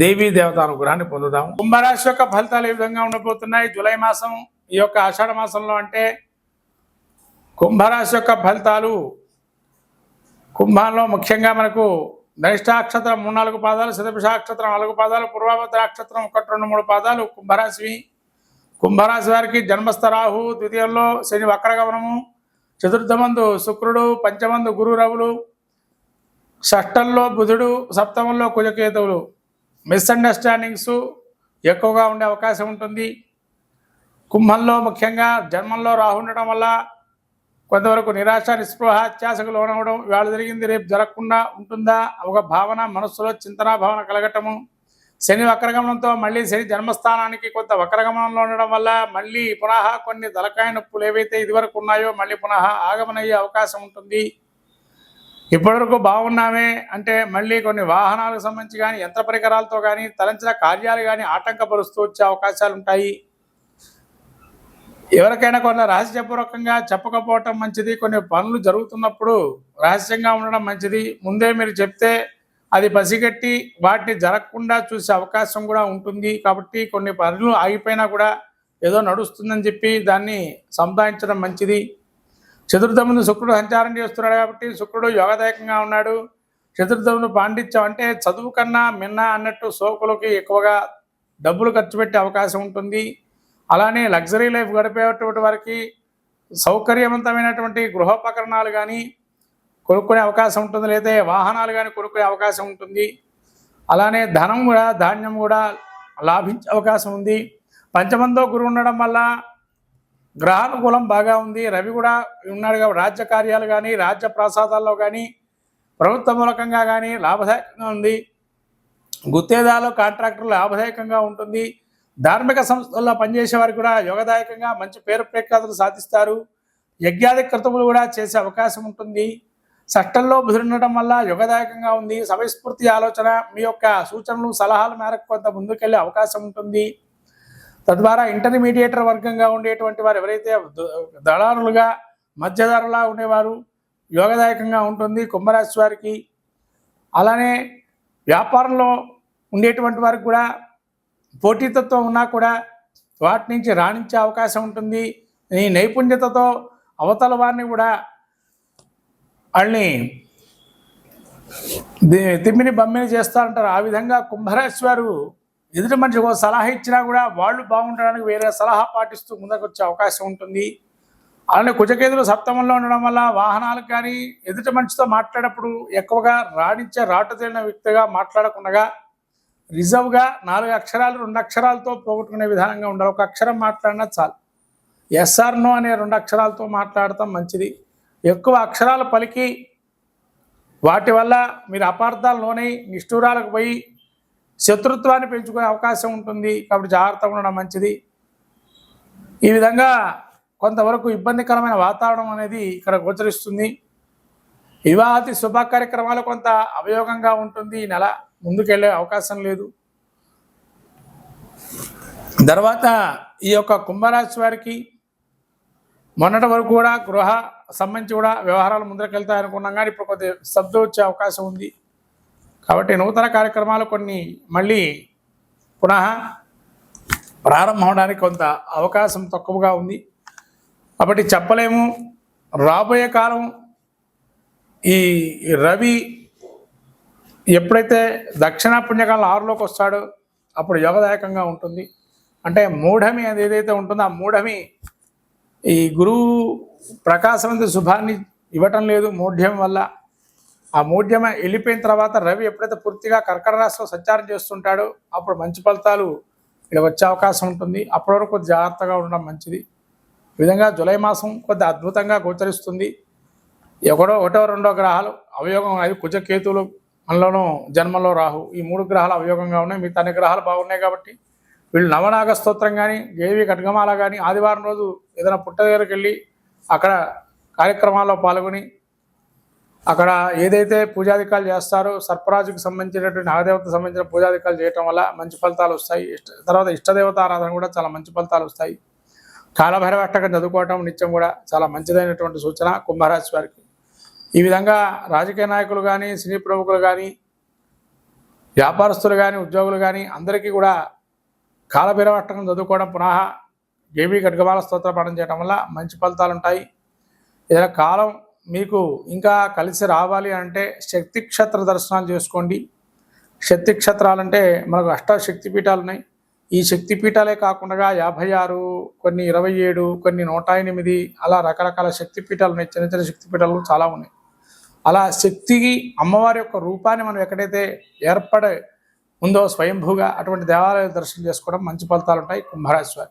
దేవీ దేవత అనుగ్రహాన్ని పొందుదాం. కుంభరాశి యొక్క ఫలితాలు ఏ విధంగా ఉండబోతున్నాయి? జూలై మాసం ఈ యొక్క ఆషాఢ మాసంలో అంటే కుంభరాశి యొక్క ఫలితాలు కుంభంలో ముఖ్యంగా మనకు నరిష్టాక్షత్రం మూడు నాలుగు పాదాలు శతభిషాక్షత్రం నాలుగు పాదాలు పూర్వాభద్రాక్షత్రం ఒకటి రెండు మూడు పాదాలు కుంభరాశివి. కుంభరాశి వారికి జన్మస్థ రాహు ద్వితీయంలో శని వక్రగమనము చతుర్థమందు శుక్రుడు పంచమందు గురు రవులు షష్టంలో బుధుడు సప్తమంలో కుజకేతువులు. మిస్అండర్స్టాండింగ్స్ ఎక్కువగా ఉండే అవకాశం ఉంటుంది. కుంభంలో ముఖ్యంగా జన్మంలో రాహుండటం వల్ల కొంతవరకు నిరాశ నిస్పృహ అత్యాసకు లోనవడం ఇవాళ జరిగింది. రేపు జరగకుండా ఉంటుందా? ఒక భావన మనస్సులో చింతన భావన కలగటము. శని వక్రగమనంతో మళ్ళీ శని జన్మస్థానానికి కొంత వక్రగమనంలో ఉండడం వల్ల మళ్ళీ పునః కొన్ని తలకాయ నొప్పులు ఏవైతే ఇదివరకు ఉన్నాయో మళ్ళీ పునః ఆగమనయ్యే అవకాశం ఉంటుంది. ఇప్పటివరకు బాగున్నామే అంటే మళ్ళీ కొన్ని వాహనాలకు సంబంధించి కానీ యంత్ర పరికరాలతో కానీ తలంచిన కార్యాలు కానీ ఆటంకపరుస్తూ వచ్చే అవకాశాలు ఉంటాయి. ఎవరికైనా కొంత రహస్యపూర్వకంగా చెప్పకపోవటం మంచిది. కొన్ని పనులు జరుగుతున్నప్పుడు రహస్యంగా ఉండడం మంచిది. ముందే మీరు చెప్తే అది పసిగట్టి వాటిని జరగకుండా చూసే అవకాశం కూడా ఉంటుంది. కాబట్టి కొన్ని పనులు ఆగిపోయినా కూడా ఏదో నడుస్తుందని చెప్పి దాన్ని సంపాదించడం మంచిది. చతుర్థమును శుక్రుడు సంచారం చేస్తున్నాడు కాబట్టి శుక్రుడు యోగదాయకంగా ఉన్నాడు. చతుర్థమును పాండిత్యం అంటే చదువు కన్నా మిన్న అన్నట్టు సోకులకి ఎక్కువగా డబ్బులు ఖర్చు పెట్టే అవకాశం ఉంటుంది. అలానే లగ్జరీ లైఫ్ గడిపేటువంటి వారికి సౌకర్యవంతమైనటువంటి గృహోపకరణాలు కానీ కొనుక్కునే అవకాశం ఉంటుంది. లేదా వాహనాలు కానీ కొనుక్కునే అవకాశం ఉంటుంది. అలానే ధనం కూడా ధాన్యం కూడా లాభించే అవకాశం ఉంది. పంచమంతో గురువు ఉండడం వల్ల గ్రహానుకూలం బాగా ఉంది. రవి కూడా ఉన్నాడు కాబట్టి రాజ్య కార్యాలు కానీ రాజ్య ప్రసాదాల్లో కానీ ప్రభుత్వ మూలకంగా కానీ లాభదాయకంగా ఉంది. గుత్తేదాలో కాంట్రాక్టర్లు లాభదాయకంగా ఉంటుంది. ధార్మిక సంస్థల్లో పనిచేసే వారికి కూడా యోగదాయకంగా మంచి పేరు ప్రఖ్యాతులు సాధిస్తారు. యజ్ఞాది కృతములు కూడా చేసే అవకాశం ఉంటుంది. చట్టంలో బుధుండటం వల్ల యుగదాయకంగా ఉంది. సమయస్ఫూర్తి ఆలోచన మీ యొక్క సూచనలు సలహాల మేరకు కొంత ముందుకెళ్ళే అవకాశం ఉంటుంది. తద్వారా ఇంటర్మీడియేటర్ వర్గంగా ఉండేటువంటి వారు ఎవరైతే దళారులుగా మధ్యధరలా ఉండేవారు యోగదాయకంగా ఉంటుంది కుంభరాశి వారికి. అలానే వ్యాపారంలో ఉండేటువంటి వారికి కూడా పోటీతత్వం ఉన్నా కూడా వాటి నుంచి రాణించే అవకాశం ఉంటుంది. ఈ నైపుణ్యతతో అవతల వారిని కూడా వాళ్ళని తిమ్మిని బమ్మిని చేస్తారంటారు ఆ విధంగా కుంభరాశి వారు ఎదుటి మనిషికి ఒక సలహా ఇచ్చినా కూడా వాళ్ళు బాగుండడానికి వేరే సలహా పాటిస్తూ ముందుకు వచ్చే అవకాశం ఉంటుంది. అలానే కుజకేతులు సప్తమంలో ఉండడం వల్ల వాహనాలకు కానీ ఎదుటి మనిషితో మాట్లాడేటప్పుడు ఎక్కువగా రాణించే రాటు తేలిన వ్యక్తిగా మాట్లాడకుండా రిజర్వ్గా నాలుగు అక్షరాలు రెండు అక్షరాలతో పోగొట్టుకునే విధానంగా ఉండాలి. ఒక అక్షరం మాట్లాడినా చాలు. ఎస్ఆర్ నో అనే రెండు అక్షరాలతో మాట్లాడటం మంచిది. ఎక్కువ అక్షరాలు పలికి వాటి వల్ల మీరు అపార్థాల్లోనే నిష్ఠూరాలకు పోయి శత్రుత్వాన్ని పెంచుకునే అవకాశం ఉంటుంది. కాబట్టి జాగ్రత్తగా ఉండడం మంచిది. ఈ విధంగా కొంతవరకు ఇబ్బందికరమైన వాతావరణం అనేది ఇక్కడ గోచరిస్తుంది. వివాహతి శుభ కార్యక్రమాలు కొంత అవయోగంగా ఉంటుంది. ఈ నెల ముందుకెళ్ళే అవకాశం లేదు. తర్వాత ఈ యొక్క కుంభరాశి వారికి మొన్నటి వరకు కూడా గృహ సంబంధించి కూడా వ్యవహారాలు ముందరకెళ్తాయనుకున్నాం. కానీ ఇప్పుడు కొద్దిగా శబ్దం వచ్చే అవకాశం ఉంది. కాబట్టి నూతన కార్యక్రమాలు కొన్ని మళ్ళీ పునః ప్రారంభం అవడానికి కొంత అవకాశం తక్కువగా ఉంది. కాబట్టి చెప్పలేము. రాబోయే కాలం ఈ రవి ఎప్పుడైతే దక్షిణ పుణ్యకాలం ఆరులోకి వస్తాడో అప్పుడు యోగదాయకంగా ఉంటుంది. అంటే మూఢమి అది ఏదైతే ఉంటుందో ఆ మూఢమి ఈ గురువు ప్రకాశవంత శుభాన్ని ఇవ్వటం లేదు. మూఢ్యం వల్ల ఆ మూఢ్యమ వెళ్ళిపోయిన తర్వాత రవి ఎప్పుడైతే పూర్తిగా కర్కట రాశిలో సంచారం చేస్తుంటాడో అప్పుడు మంచి ఫలితాలు ఇక్కడ వచ్చే అవకాశం ఉంటుంది. అప్పటి వరకు కొద్ది జాగ్రత్తగా ఉండడం మంచిది. ఈ విధంగా జూలై మాసం కొద్ది అద్భుతంగా గోచరిస్తుంది. ఒకటో ఒకటో రెండో గ్రహాలు అవయోగం అది కుజకేతువులు మనలోనూ జన్మలో రాహు. ఈ మూడు గ్రహాలు అవయోగంగా ఉన్నాయి. మిగతా అన్ని గ్రహాలు బాగున్నాయి కాబట్టి వీళ్ళు నవనాగ స్తోత్రం కానీ దేవి కట్గమాల కానీ ఆదివారం రోజు ఏదైనా పుట్ట దగ్గరికి వెళ్ళి అక్కడ కార్యక్రమాల్లో పాల్గొని అక్కడ ఏదైతే పూజాధికాలు చేస్తారో సర్పరాజుకు సంబంధించినటువంటి నాగదేవతకు సంబంధించిన పూజాధికాలు చేయటం వల్ల మంచి ఫలితాలు వస్తాయి. ఇష్ట తర్వాత ఇష్టదేవత ఆరాధన కూడా చాలా మంచి ఫలితాలు వస్తాయి. కాలభైరవష్టకం చదువుకోవటం నిత్యం కూడా చాలా మంచిదైనటువంటి సూచన కుంభరాశి వారికి. ఈ విధంగా రాజకీయ నాయకులు కానీ సినీ ప్రముఖులు కానీ వ్యాపారస్తులు కానీ ఉద్యోగులు కానీ అందరికీ కూడా కాలభైరవష్టకం చదువుకోవడం పునః ఏబీ గడ్గబాల స్తోత్ర పాఠం చేయడం వల్ల మంచి ఫలితాలు ఉంటాయి. ఏదైనా కాలం మీకు ఇంకా కలిసి రావాలి అంటే శక్తి క్షేత్ర దర్శనాలు చేసుకోండి. శక్తి క్షేత్రాలంటే మనకు అష్ట శక్తి పీఠాలు ఉన్నాయి. ఈ శక్తి పీఠాలే కాకుండా యాభై ఆరు కొన్ని ఇరవై ఏడు కొన్ని నూట ఎనిమిది అలా రకరకాల శక్తి పీఠాలు ఉన్నాయి. చిన్న చిన్న శక్తి పీఠాలు చాలా ఉన్నాయి. అలా శక్తికి అమ్మవారి యొక్క రూపాన్ని మనం ఎక్కడైతే ఏర్పడే ఉందో స్వయంభూగా అటువంటి దేవాలయాలు దర్శనం చేసుకోవడం మంచి ఫలితాలు ఉంటాయి. కుంభరాశి వారి.